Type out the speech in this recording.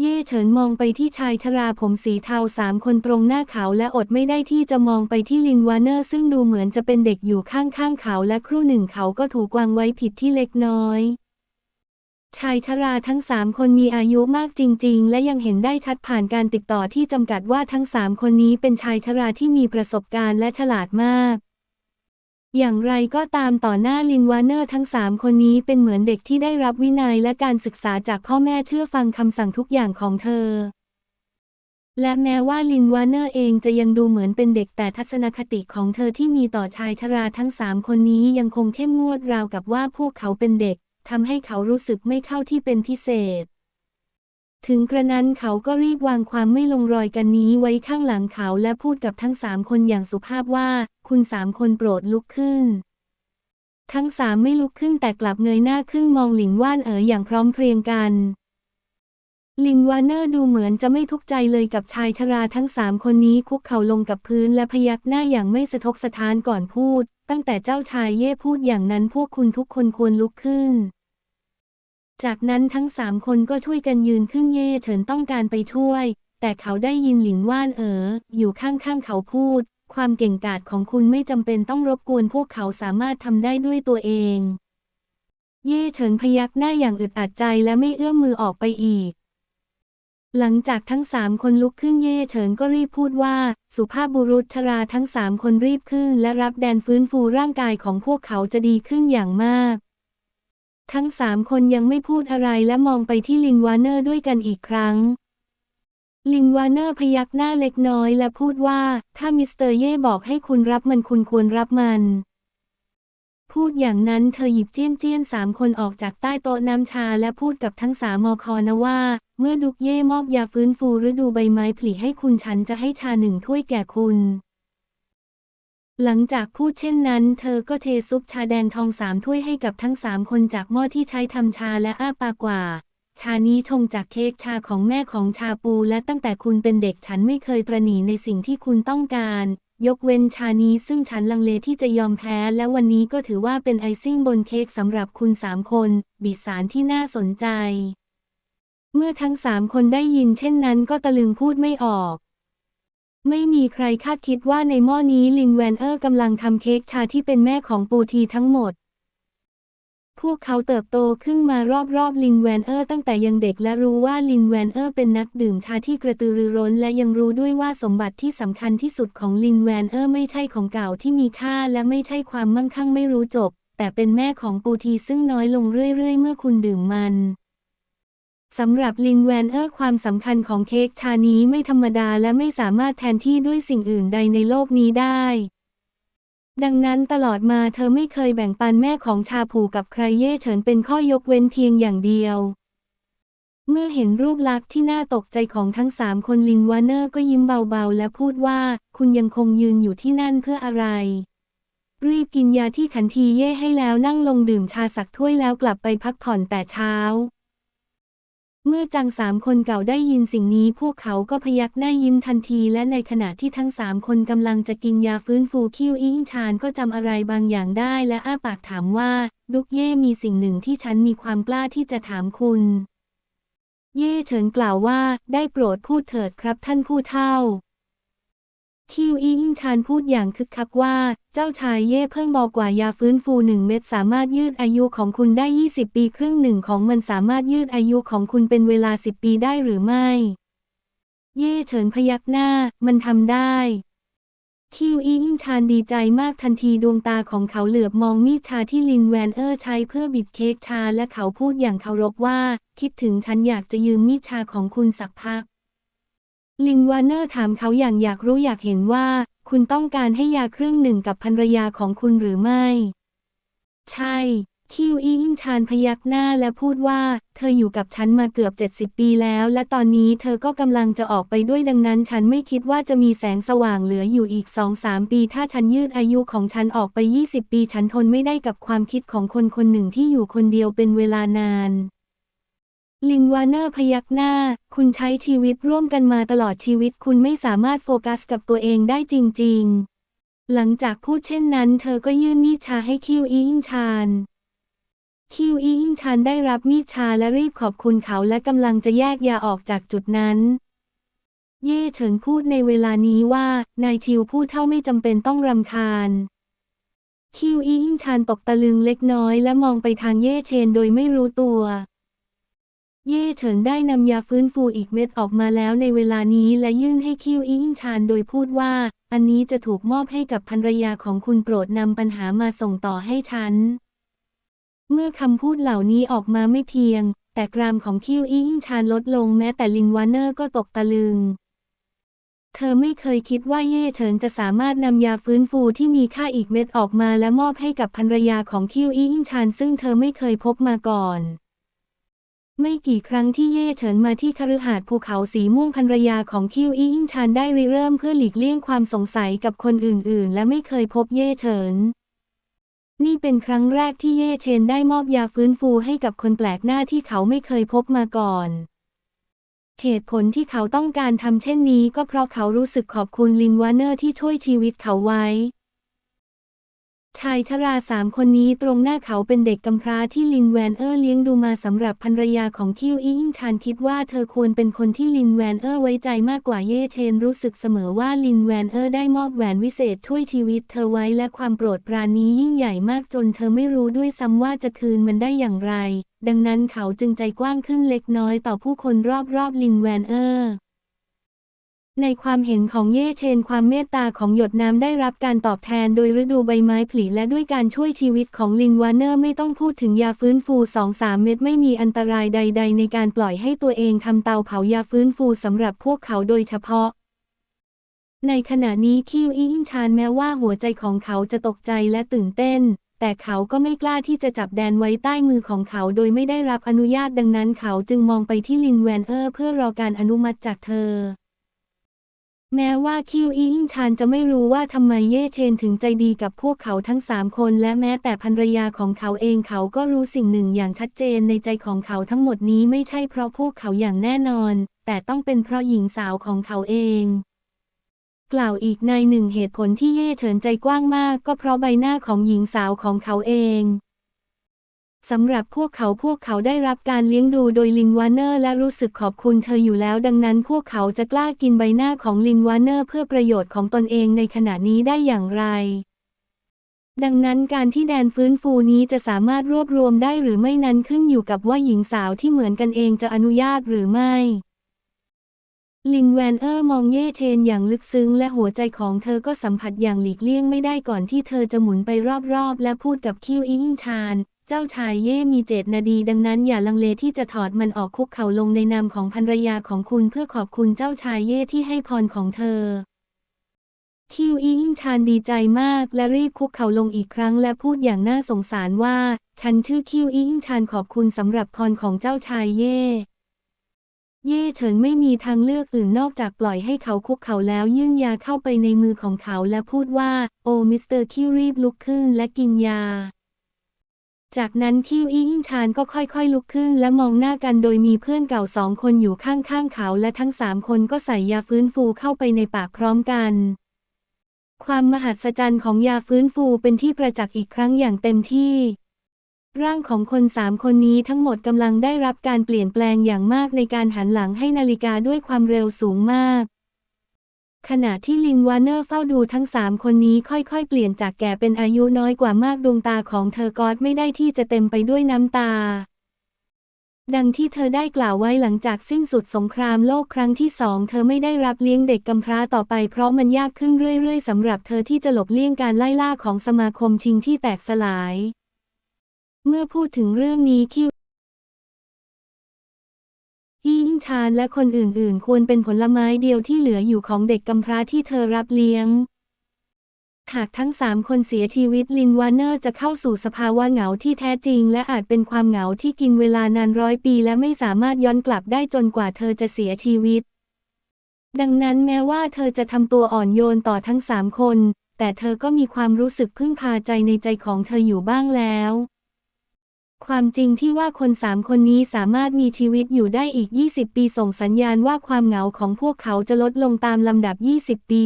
เย่เฉินมองไปที่ชายชราผมสีเทาสามคนตรงหน้าเขาและอดไม่ได้ที่จะมองไปที่ลินวาเนอร์ ซึ่งดูเหมือนจะเป็นเด็กอยู่ข้างๆเขาและครู่หนึ่งเขาก็ถูกวางไว้ผิดที่เล็กน้อย ชายชราทั้งสามคนมีอายุมากจริง ๆ และยังเห็นได้ชัดผ่านการติดต่อที่จำกัดว่าทั้งสามคนนี้เป็นชายชราที่มีประสบการณ์และฉลาดมาก อย่างไรก็ตามต่อหน้าลินวาเนอร์ทั้งสามคนนี้เป็นเหมือนเด็กที่ได้รับวินัยและการศึกษาจากพ่อแม่เชื่อฟังคำสั่งทุกอย่างของเธอ และแม้ว่าลินวาเนอร์เองจะยังดูเหมือนเป็นเด็กแต่ทัศนคติของเธอที่มีต่อชายชราทั้งสามคนนี้ยังคงเข้มงวดราวกับว่าพวกเขาเป็นเด็กทำให้เขารู้สึกไม่เข้าที่เป็นพิเศษ ถึงกระนั้นเขาก็รีบวางความไม่ลงรอยกันนี้ไว้ข้างหลังเขาและพูดกับทั้งสามคนอย่างสุภาพว่า คุณสามคนโปรดลุกขึ้น ทั้งสามไม่ลุกขึ้นแต่กลับเงยหน้าขึ้นมองหลินว่านเอ๋ออย่างพร้อมเพรียงกันลินวาเนอร์ดูเหมือนจะไม่ทุกข์ใจเลยกับชายชราทั้งสามคนนี้คุกเข่าลงกับพื้นและพยักหน้าอย่างไม่สะทกสะท้านก่อนพูด ตั้งแต่เจ้าชายเย่พูดอย่างนั้นพวกคุณทุกคนควรลุกขึ้น จากนั้นทั้งสามคนก็ช่วยกันยืนขึ้นเย่เฉินต้องการไปช่วย แต่เขาได้ยินหลินว่านเอ๋ออยู่ข้างๆเขาพูด ความเก่งกาจของคุณไม่จำเป็นต้องรบกวนพวกเขาสามารถทำได้ด้วยตัวเอง เย่เฉินพยักหน้าอย่างอึดอัดใจและไม่เอื้อมมือออกไปอีก หลังจากทั้งสามคนลุกขึ้นเย่เฉินก็รีบพูดว่า สุภาพบุรุษชราทั้งสามคนรีบขึ้น และรับแดนฟื้นฟูร่างกายของพวกเขาจะดีขึ้นอย่างมาก ทั้งสามคนยังไม่พูดอะไรและมองไปที่ลินวาเนอร์ด้วยกันอีกครั้ง ลินวาเนอร์พยักหน้าเล็กน้อยและพูดว่า ถ้ามิสเตอร์เย่บอกให้คุณรับมันคุณควรรับมัน พูดอย่างนั้นเธอหยิบเจี้ยนเจี้ยนสามคนออกจากใต้โต๊ะน้ำชาและพูดกับทั้งสามมอคอนะว่า เมื่อดุกเย่มอบยาฟื้นฟูฤดูใบไม้ผลิให้คุณฉันจะให้ชาหนึ่งถ้วยแก่คุณ หลังจากพูดเช่นนั้น เธอก็เทซุปชาแดงทองสามถ้วยให้กับทั้งสามคนจากหม้อที่ใช้ทำชาและอ้าปากกว่า ชานี้ชงจากเค้กชาของแม่ของชาปูและตั้งแต่คุณเป็นเด็กฉันไม่เคยประหนีในสิ่งที่คุณต้องการ ยกเว้นชานี้ซึ่งฉันลังเลที่จะยอมแพ้ และวันนี้ก็ถือว่าเป็นไอซิ่งบนเค้กสำหรับคุณสามคนบิสารที่น่าสนใจ เมื่อทั้งสามคนได้ยินเช่นนั้นก็ตะลึงพูดไม่ออก ไม่มีใครคาดคิดว่าในหม้อนี้ลินแวนเออร์กำลังทำเค้กชาที่เป็นแม่ของปูทีทั้งหมด พวกเขาเติบโตขึ้นมารอบๆลินแวนเออร์ตั้งแต่ยังเด็กและรู้ว่าลินแวนเออร์เป็นนักดื่มชาที่กระตือรือร้น และยังรู้ด้วยว่าสมบัติที่สำคัญที่สุดของลินแวนเออร์ไม่ใช่ของเก่าที่มีค่าและไม่ใช่ความมั่งคั่งไม่รู้จบ แต่เป็นแม่ของปูทีซึ่งน้อยลงเรื่อยๆ เมื่อคุณดื่มมัน สำหรับลินแวนเออร์ความสำคัญของเค้กชานี้ไม่ธรรมดาและไม่สามารถแทนที่ด้วยสิ่งอื่นใดในโลกนี้ได้ ดังนั้นตลอดมาเธอไม่เคยแบ่งปันแม่ของชาผูกับใครเย่เฉินเป็นข้อยกเว้นเพียงอย่างเดียว เมื่อเห็นรูปลักษณ์ที่น่าตกใจของทั้งสามคนลินวาเนอร์ก็ยิ้มเบาๆ และพูดว่าคุณยังคงยืนอยู่ที่นั่นเพื่ออะไร รีบกินยาที่ขันทีเย่ให้แล้วนั่งลงดื่มชาสักถ้วยแล้วกลับไปพักผ่อนแต่เช้า เมื่อจังสามคนเก่าได้ยินสิ่งนี้พวกเขาก็พยักหน้ายิ้มทันที และในขณะที่ทั้งสามคนกำลังจะกินยาฟื้นฟูคิวอิงชานก็จำอะไรบางอย่างได้และอ้าปากถามว่า ดุกเย่มีสิ่งหนึ่งที่ฉันมีความกล้าที่จะถามคุณ เย่เฉินกล่าวว่าได้โปรดพูดเถิดครับท่านผู้เฒ่า คิวอิงชานพูดอย่างคึกคักว่า เจ้าชายเย่เพิ่งบอกว่ายาฟื้นฟูหนึ่งเม็ดสามารถยืดอายุของคุณได้ 20 ปีครึ่งหนึ่งของมันสามารถยืดอายุของคุณเป็นเวลา 10 ปีได้หรือไม่ เย่เฉินพยักหน้า มันทำได้ คิวอิงชานดีใจมากทันทีดวงตาของเขาเหลือบมองมีดชาที่ลินแวนเออร์ใช้เพื่อบิดเค้กชาและเขาพูดอย่างเคารพว่า คิดถึงฉันอยากจะยืมมีดชาของคุณสักพัก ลินวานเนอร์ถามเขาอย่างอยากรู้อยากเห็นว่า คุณต้องการให้ยาครึ่งหนึ่งกับภรรยาของคุณหรือไม่ ใช่ คิวอิงชานพยักหน้าและพูดว่า เธออยู่กับฉันมาเกือบ 70 ปีแล้ว และตอนนี้เธอก็กำลังจะออกไปด้วยดังนั้น ฉันไม่คิดว่าจะมีแสงสว่างเหลืออยู่อีก 2-3 ปี ถ้าฉันยืดอายุของฉันออกไป 20 ปี ฉันทนไม่ได้กับความคิดของคนคนหนึ่งที่อยู่คนเดียวเป็นเวลานาน ลินวาเนอร์พยักหน้า คุณใช้ชีวิตร่วมกันมาตลอดชีวิตคุณไม่สามารถโฟกัสกับตัวเองได้จริง ๆ หลังจากพูดเช่นนั้น เธอก็ยื่นมีดชาให้คิวอิงชานคิวอีอิงชันได้รับมีดชาและรีบขอบคุณเขาและกำลังจะแยกยาออกจากจุดนั้น เย่เฉินพูดในเวลานี้ว่านายทิวพูดเท่าไม่จำเป็นต้องรำคาญคิวอีอิงชันตกตะลึงเล็กน้อยและมองไปทางเย่เชนโดยไม่รู้ตัว เย่เฉินได้นำยาฟื้นฟูอีกเม็ดออกมาแล้วในเวลานี้และยื่นให้คิวอิงชันโดยพูดว่า อันนี้จะถูกมอบให้กับภรรยาของคุณโปรดนำปัญหามาส่งต่อให้ฉัน เมื่อคำพูดเหล่านี้ออกมาไม่เพียง แต่กรามของคิวอิงชานลดลงแม้แต่ลินวานเนอร์ก็ตกตะลึง เธอไม่เคยคิดว่าเย่เฉินจะสามารถนำยาฟื้นฟูที่มีค่าอีกเม็ดออกมาและมอบให้กับภรรยาของคิวอิงชานซึ่งเธอไม่เคยพบมาก่อน ไม่กี่ครั้งที่เย่เฉินมาที่คฤหาสน์ภูเขาสีม่วงภรรยาของคิวอี้อิงชานได้ริเริ่มเพื่อหลีกเลี่ยงความสงสัยกับคนอื่นๆ และไม่เคยพบเย่เฉิน นี่เป็นครั้งแรกที่เย่เชนได้มอบยาฟื้นฟูให้กับคนแปลกหน้าที่เขาไม่เคยพบมาก่อนเหตุผลที่เขาต้องการทำเช่นนี้ก็เพราะเขารู้สึกขอบคุณลินวานเนอร์ที่ช่วยชีวิตเขาไว้ ชายชราสามคนนี้ตรงหน้าเขาเป็นเด็กกำพร้าที่ลินแวนเออร์เลี้ยงดูมาสำหรับภรรยาของคิวอิงชานคิดว่าเธอควรเป็นคนที่ลินแวนเออร์ไว้ใจมากกว่าเย่เชนรู้สึกเสมอว่าลินแวนเออร์ได้มอบแหวนวิเศษช่วยชีวิตเธอไว้และความโปรดปรานนี้ยิ่งใหญ่มากจนเธอไม่รู้ด้วยซ้ำว่าจะคืนมันได้อย่างไร ดังนั้นเขาจึงใจกว้างขึ้นเล็กน้อยต่อผู้คนรอบๆลินแวนเออร์ ในความเห็นของเย่เชนความเมตตาของหยดน้ำได้รับการตอบแทนโดยฤดูใบไม้ผลิและด้วยการช่วยชีวิตของลินวานเนอร์ไม่ต้องพูดถึงยาฟื้นฟู 2-3 เม็ดไม่มีอันตรายใด ๆ ในการปล่อยให้ตัวเองทำเตาเผายาฟื้นฟูสำหรับพวกเขาโดยเฉพาะ ในขณะนี้คิวอิงชานแม้ว่าหัวใจของเขาจะตกใจและตื่นเต้น แต่เขาก็ไม่กล้าที่จะจับแดนไว้ใต้มือของเขาโดยไม่ได้รับอนุญาตดังนั้นเขาจึงมองไปที่ลินแวนเออร์เพื่อรอการอนุมัติจากเธอ แม้ว่าคิวอิงชานจะไม่รู้ว่าทำไมเย่เชนถึงใจดีกับพวกเขาทั้งสามคนและแม้แต่ภรรยาของเขาเองเขาก็รู้สิ่งหนึ่งอย่างชัดเจนในใจของเขาทั้งหมดนี้ไม่ใช่เพราะพวกเขาอย่างแน่นอน แต่ต้องเป็นเพราะหญิงสาวของเขาเอง กล่าวอีกในหนึ่งเหตุผลที่เย่เฉินใจกว้างมาก ก็เพราะใบหน้าของหญิงสาวของเขาเอง สำหรับพวกเขาพวกเขาได้รับการเลี้ยงดูโดยลินวานเนอร์และรู้สึกขอบคุณเธออยู่แล้ว ดังนั้นพวกเขาจะกล้ากินใบหน้าของลินวานเนอร์เพื่อประโยชน์ของตนเองในขณะนี้ได้อย่างไร ดังนั้นการที่แดนฟื้นฟูนี้จะสามารถรวบรวมได้หรือไม่นั้นขึ้นอยู่กับว่าหญิงสาวที่เหมือนกันเองจะอนุญาตหรือไม่ลินแวนเออร์มองเย่เชนอย่างลึกซึ้งและหัวใจของเธอก็สัมผัสอย่างหลีกเลี่ยงไม่ได้ก่อนที่เธอจะหมุนไปรอบๆ และพูดกับคิวอิงชาน เจ้าชายเย่มีเจตนาดีดังนั้นอย่าลังเลที่จะถอดมันออกคุกเข่าลงในนามของภรรยาของคุณเพื่อขอบคุณเจ้าชายเย่ที่ให้พรของเธอ คิวอิงชานดีใจมากและรีบคุกเข่าลงอีกครั้งและพูดอย่างน่าสงสารว่า ฉันชื่อคิวอิงชานขอบคุณสำหรับพรของเจ้าชายเย่เย่เฉินไม่มีทางเลือกอื่นนอกจากปล่อยให้เขาคุกเข่าแล้วยื่นยาเข้าไปในมือของเขาและพูดว่า โอ้มิสเตอร์คิวรีบลุกขึ้นและกินยา จากนั้นคิวอิงชานก็ค่อยๆ ลุกขึ้นและมองหน้ากันโดยมีเพื่อนเก่าสองคนอยู่ข้างๆเขาและทั้งสามคนก็ใส่ยาฟื้นฟูเข้าไปในปากพร้อมกัน ความมหัศจรรย์ของยาฟื้นฟูเป็นที่ประจักษ์อีกครั้งอย่างเต็มที่ ร่างของคนสามคนนี้ทั้งหมดกำลังได้รับการเปลี่ยนแปลงอย่างมากในการหันหลังให้นาฬิกาด้วยความเร็วสูงมาก ขณะที่ลินวานเนอร์เฝ้าดูทั้งสามคนนี้ค่อยๆ เปลี่ยนจากแก่เป็นอายุน้อยกว่ามากดวงตาของเธอกอดไม่ได้ที่จะเต็มไปด้วยน้ำตา ดังที่เธอได้กล่าวไว้หลังจากสิ้นสุดสงครามโลกครั้งที่สองเธอไม่ได้รับเลี้ยงเด็กกำพร้าต่อไปเพราะมันยากขึ้นเรื่อยๆสำหรับเธอที่จะหลบเลี่ยงการไล่ล่าของสมาคมชิงที่แตกสลาย เมื่อพูดถึงเรื่องนี้คิว ชานและคนอื่นๆ ควรเป็นผลไม้เดียวที่เหลืออยู่ของเด็กกำพร้าที่เธอรับเลี้ยง หากทั้งสามคนเสียชีวิตลินวานเนอร์จะเข้าสู่สภาวะเหงาที่แท้จริง และอาจเป็นความเหงาที่กินเวลานานร้อยปี และไม่สามารถย้อนกลับได้จนกว่าเธอจะเสียชีวิต ดังนั้นแม้ว่าเธอจะทำตัวอ่อนโยนต่อทั้งสามคน แต่เธอก็มีความรู้สึกพึ่งพาใจในใจของเธออยู่บ้างแล้ว ความจริงที่ว่าคนสามคนนี้สามารถมีชีวิตอยู่ได้อีก 20 ปีส่งสัญญาณว่าความเหงาของพวกเขาจะลดลงตามลำดับ 20 ปี